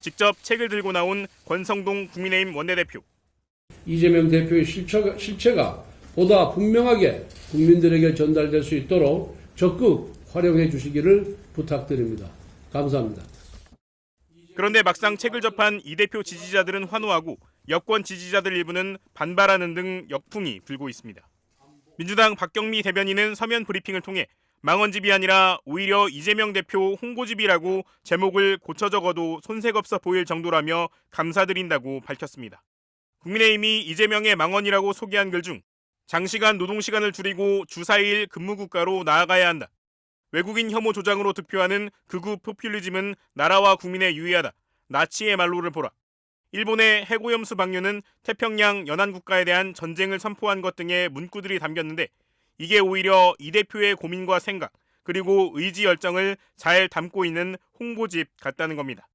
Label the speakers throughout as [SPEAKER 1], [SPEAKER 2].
[SPEAKER 1] 직접 책을 들고 나온 권성동 국민의힘 원내대표.
[SPEAKER 2] 이재명 대표의 실체가, 실체가 보다 분명하게 국민들에게 전달될 수 있도록 적극 활용해 주시기를 부탁드립니다. 감사합니다.
[SPEAKER 1] 그런데 막상 책을 접한 이 대표 지지자들은 환호하고 여권 지지자들 일부는 반발하는 등 역풍이 불고 있습니다. 민주당 박경미 대변인은 서면 브리핑을 통해 망언집이 아니라 오히려 이재명 대표 홍보집이라고 제목을 고쳐 적어도 손색 없어 보일 정도라며 감사드린다고 밝혔습니다. 국민의힘이 이재명의 망언이라고 소개한 글 중 장시간 노동시간을 줄이고 주 4일 근무국가로 나아가야 한다. 외국인 혐오 조장으로 득표하는 극우 포퓰리즘은 나라와 국민에 유의하다. 나치의 말로를 보라. 일본의 해고염수 방류는 태평양 연안 국가에 대한 전쟁을 선포한 것 등의 문구들이 담겼는데 이게 오히려 이 대표의 고민과 생각 그리고 의지 열정을 잘 담고 있는 홍보집 같다는 겁니다.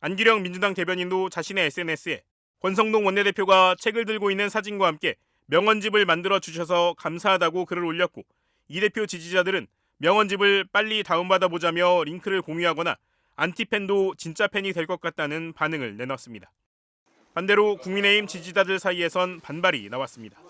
[SPEAKER 1] 안기령 민주당 대변인도 자신의 SNS에 권성동 원내대표가 책을 들고 있는 사진과 함께 명언집을 만들어 주셔서 감사하다고 글을 올렸고 이 대표 지지자들은 명언집을 빨리 다운받아 보자며 링크를 공유하거나 안티팬도 진짜 팬이 될 것 같다는 반응을 내놨습니다. 반대로 국민의힘 지지자들 사이에선 반발이 나왔습니다.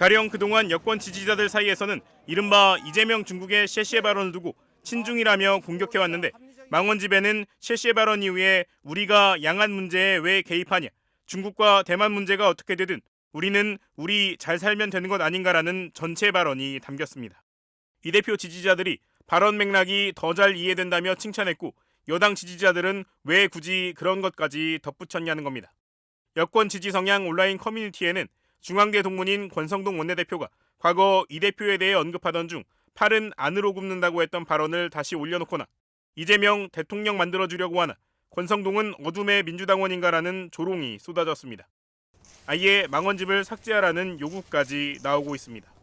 [SPEAKER 1] 가령 그동안 여권 지지자들 사이에서는 이른바 이재명 중국의 셰시의 발언을 두고 친중이라며 공격해왔는데 망원집에는 셰시의 발언 이후에 우리가 양안 문제에 왜 개입하냐 중국과 대만 문제가 어떻게 되든 우리는 우리 잘 살면 되는 것 아닌가라는 전체 발언이 담겼습니다. 이 대표 지지자들이 발언 맥락이 더 잘 이해된다며 칭찬했고 여당 지지자들은 왜 굳이 그런 것까지 덧붙였냐는 겁니다. 여권 지지 성향 온라인 커뮤니티에는 중앙대 동문인 권성동 원내대표가 과거 이 대표에 대해 언급하던 중 팔은 안으로 굽는다고 했던 발언을 다시 올려놓거나 이재명 대통령 만들어주려고 하나 권성동은 어둠의 민주당원인가라는 조롱이 쏟아졌습니다. 아예 망원집을 삭제하라는 요구까지 나오고 있습니다.